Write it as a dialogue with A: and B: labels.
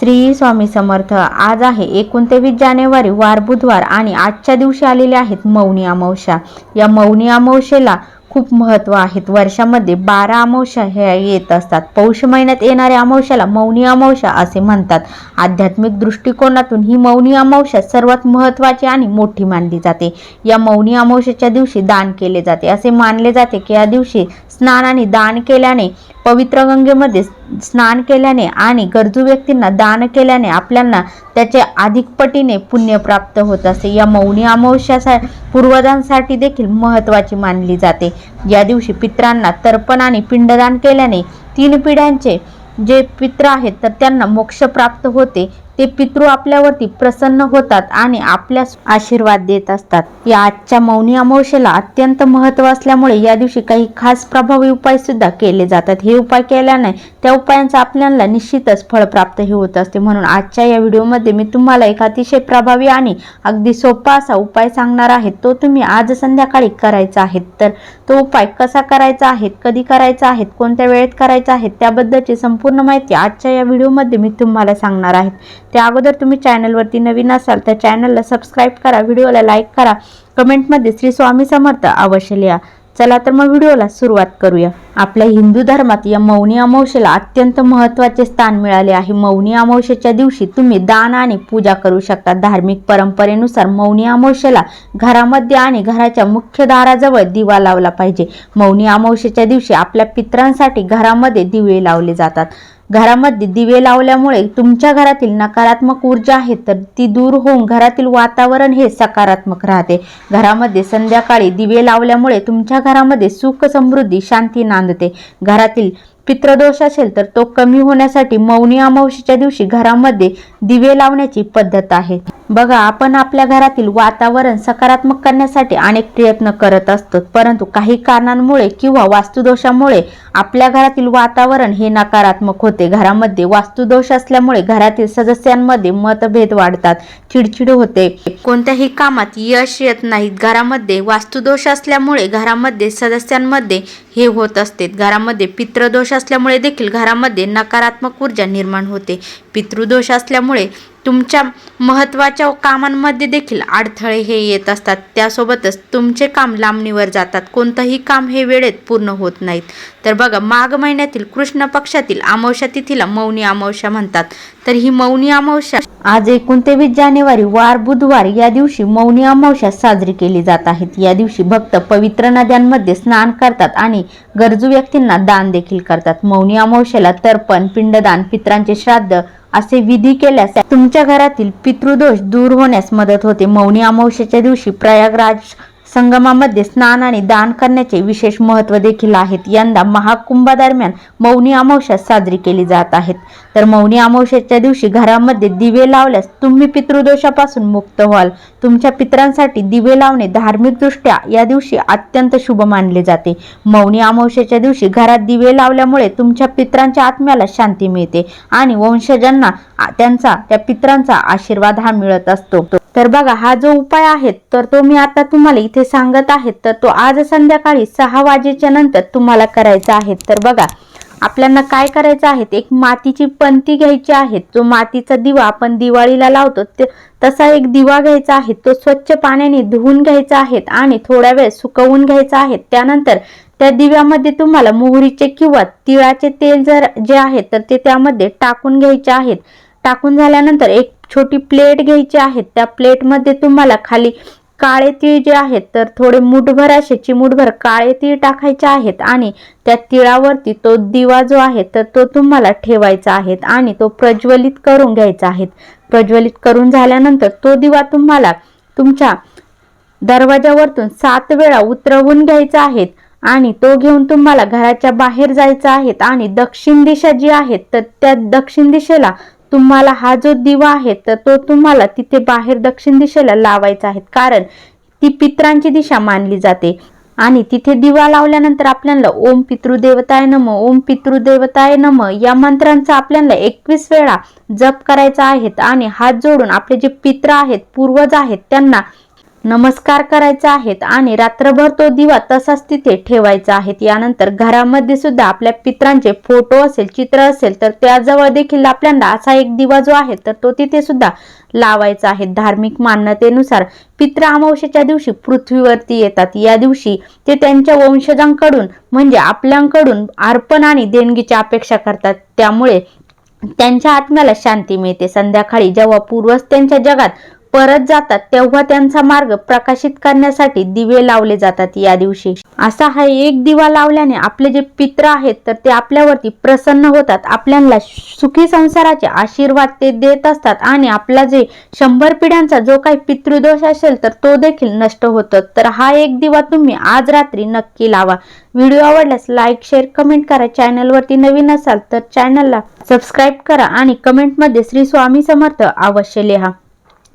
A: श्री स्वामी समर्थ. आज आहे एकोणतेवीस जानेवारी वार बुधवार आणि आजच्या दिवशी आलेले आहेत मौनी अमावस्या. या मौनी अमावस्येला खूप महत्त्व आहेत. वर्षामध्ये बारा अमावस्या ह्या येत असतात. पौष महिन्यात येणाऱ्या अमावस्याला मौनी अमावस्या असे म्हणतात. आध्यात्मिक दृष्टिकोनातून ही मौनी अमावस्या सर्वात महत्त्वाची आणि मोठी मानली जाते. या मौनी अमावश्याच्या दिवशी दान केले जाते. असे मानले जाते की या दिवशी स्नान आणि दान केल्याने पवित्र गंगेमध्ये स्नान केल्याने आणि गरजू व्यक्तींना दान केल्याने आपल्याला त्याचे अधिक पटीने पुण्य प्राप्त होत असते या मौनी अमावस्या पूर्वजांसाठी देखील महत्त्वाची मानली जाते. या दिवशी पित्रांना तर्पण आणि पिंडदान केल्याने तीन पिढ्यांचे जे पित्र आहेत तर त्यांना मोक्ष प्राप्त होते. ते पितृ आपल्यावरती प्रसन्न होतात आणि आपल्यास आशीर्वाद देत असतात. या आजच्या मौनी अमावस्येला अत्यंत महत्त्व असल्यामुळे या दिवशी काही खास प्रभावी उपाय सुद्धा केले जातात. हे उपाय केल्याने त्या उपायांचा आपल्याला निश्चितच फळ प्राप्त हे होत असते. म्हणून आजच्या या व्हिडिओमध्ये मी तुम्हाला एक अतिशय प्रभावी आणि अगदी सोपा असा उपाय सांगणार आहे. तो तुम्ही आज संध्याकाळी करायचा आहे. तर तो उपाय कसा करायचा आहे कधी करायचा आहे कोणत्या वेळेत करायचा आहे त्याबद्दलची संपूर्ण माहिती आजच्या या व्हिडिओमध्ये मी तुम्हाला सांगणार आहे. त्या अगोदर तुम्ही चॅनलवरती नवीन असाल तर चॅनलला सबस्क्राईब करा व्हिडिओला लाईक करा कमेंटमध्ये श्री स्वामी समर्थ अवश्य लिहा. चला तर मग व्हिडिओला सुरुवात करूया. आपल्या हिंदू धर्मात या मौनी अमावशेला अत्यंत महत्त्वाचे स्थान मिळाले आहे. मौनी अमावशेच्या दिवशी तुम्ही दान आणि पूजा करू शकता. धार्मिक परंपरेनुसार मौनी अमावशेला घरामध्ये आणि घराच्या मुख्य दाराजवळ दिवा लावला पाहिजे. मौनी अमावशेच्या दिवशी आपल्या पित्रांसाठी घरामध्ये दिवे लावले जातात. घरामध्ये दिवे लावल्यामुळे तुमच्या घरातील नकारात्मक ऊर्जा आहे तर ती दूर होऊन घरातील वातावरण हे सकारात्मक राहते. घरामध्ये संध्याकाळी दिवे लावल्यामुळे तुमच्या घरामध्ये सुख समृद्धी शांती नांदते. घरातील पित्रदोष असेल तर तो कमी होण्यासाठी मौनी अमावशीच्या दिवशी घरामध्ये दिवे लावण्याची पद्धत आहे. बघा आपण आपल्या घरातील वातावरण सकारात्मक करण्यासाठी अनेक प्रयत्न करत असतो परंतु काही कारणांमुळे किंवा वास्तुदोषामुळे आपल्या घरातील वातावरण हे नकारात्मक होते. घरामध्ये वास्तुदोष असल्यामुळे घरातील सदस्यांमध्ये मतभेद वाढतात चिडचिड होते. कोणत्याही कामात यश येत नाहीत. घरामध्ये वास्तुदोष असल्यामुळे घरामध्ये सदस्यांमध्ये हे होत असते. घरामध्ये पितृदोष असल्यामुळे देखील घरामध्ये नकारात्मक ऊर्जा निर्माण होते. पितृदोष असल्यामुळे तुमच्या महत्त्वाच्या कामांमध्ये देखील अडथळे हे येत असतात. त्यासोबतच तुमचे काम लांबणीवर जातात. कोणतंही काम हे वेळेत पूर्ण होत नाहीत. तर बघा माघ महिन्यातील कृष्ण पक्षातील अमावस्या तिथीला मौनी अमावस्या म्हणतात. तर ही मौनी अमावस्या आज एकोणतेवीस जानेवारी वार बुधवार या दिवशी मौनी अमावस्या साजरी केली जात आहेत. या दिवशी भक्त पवित्र नद्यांमध्ये स्नान करतात आणि गरजू व्यक्तींना दान देखील करतात. मौनी अमावस्याला तर्पण पिंडदान पित्रांचे श्राद्ध असे विधी केल्यास तुमच्या घरातील पितृदोष दूर होण्यास मदत होते. मौनी अमावस्येच्या दिवशी प्रयागराज संगमामध्ये स्नान आणि दान करण्याचे विशेष महत्त्व देखील आहेत. यंदा महाकुंभादरम्यान मौनी अमावस्या साजरी केली जात आहेत. तर मौनी अमावस्याच्या दिवशी घरामध्ये दिवे लावल्यास तुम्ही पितृदोषापासून मुक्त व्हाल. तुमच्या पित्रांसाठी दिवे लावणे धार्मिकदृष्ट्या या दिवशी अत्यंत शुभ मानले जाते. मौनी अमावस्याच्या दिवशी घरात दिवे लावल्यामुळे तुमच्या पित्रांच्या आत्म्याला शांती मिळते आणि वंशजांना त्यांचा त्या पित्रांचा आशीर्वाद हा मिळत असतो. तर बघा हा जो उपाय आहे तर तो मी आता तुम्हाला इथे सांगत आहेत तर तो आज संध्याकाळी सहा वाजेच्या नंतर तुम्हाला करायचा आहे. तर बघा आपल्याला काय करायचं आहे? एक मातीची पंती घ्यायची आहे. जो मातीचा दिवा आपण दिवाळीला लावतो ते तसा एक दिवा घ्यायचा आहे. तो स्वच्छ पाण्याने धुवून घ्यायचा आहे आणि थोड्या वेळ सुकवून घ्यायचा आहे. त्यानंतर त्या दिव्यामध्ये तुम्हाला मोहरीचे किंवा तिळाचे तेल जर जे आहे तर ते त्यामध्ये टाकून घ्यायचे आहेत टाकून झाल्यानंतर एक छोटी प्लेट घ्यायची आहे. त्या प्लेटमध्ये तुम्हाला खाली काळे तीळ जे आहेत तर थोडे मुठभर असे चिमूटभर काळे तीळ टाकायचे आहेत आणि त्या तिळावरती तो दिवा जो आहे तर तो तुम्हाला ठेवायचा आहे आणि तो प्रज्वलित करून घ्यायचा आहे. प्रज्वलित करून झाल्यानंतर तो दिवा तुम्हाला तुमच्या दरवाजावरतून सात वेळा उतरवून घ्यायचा आहे आणि तो घेऊन तुम्हाला घराच्या बाहेर जायचा आहे आणि दक्षिण दिशा जी आहे तर त्या दक्षिण दिशेला तुम्हाला हा जो दिवा आहे तर तो तुम्हाला तिथे बाहेर दक्षिण दिशेला लावायचा आहे. कारण ती पित्रांची दिशा मानली जाते. आणि तिथे दिवा लावल्यानंतर आपल्याला ओम पितृदेवताय नम ओम पितृदेवताय नम या मंत्रांचा आपल्याला एकवीस वेळा जप करायचा आहे. आणि हात जोडून आपले जे पित्र आहेत पूर्वज आहेत त्यांना नमस्कार करायचा आहेत आणि रात्रभर तो दिवा तसाच तिथे ठेवायचा आहे यानंतर घरामध्ये सुद्धा आपल्या पित्रांचे फोटो असेल चित्र असेल तर त्याजवळ देखील आपल्याला असा एक दिवा जो आहे तर तो तिथे सुद्धा लावायचा आहे. धार्मिक मान्यतेनुसार पित्र अमावस्येच्या दिवशी पृथ्वीवरती येतात. या दिवशी ते त्यांच्या वंशजांकडून म्हणजे आपल्याकडून अर्पण आणि देणगीची अपेक्षा करतात. त्यामुळे त्यांच्या आत्म्याला शांती मिळते. संध्याकाळी जेव्हा पूर्वज त्यांच्या जगात परत जातात तेव्हा त्यांचा मार्ग प्रकाशित करण्यासाठी दिवे लावले जातात या दिवशी. असा हा एक दिवा लावल्याने आपले जे पित्र आहेत तर ते आपल्यावरती प्रसन्न होतात. आपल्याला सुखी संसाराचे आशीर्वाद ते देत असतात आणि आपला जे शंभर पिढ्यांचा जो काही पितृदोष असेल तर तो देखील नष्ट होतो. तर हा एक दिवा तुम्ही आज रात्री नक्की लावा. व्हिडिओ आवडल्यास लाईक शेअर कमेंट करा. चॅनलवरती नवीन असाल तर चॅनलला सबस्क्राईब करा आणि कमेंटमध्ये श्री स्वामी समर्थ अवश्य लिहा.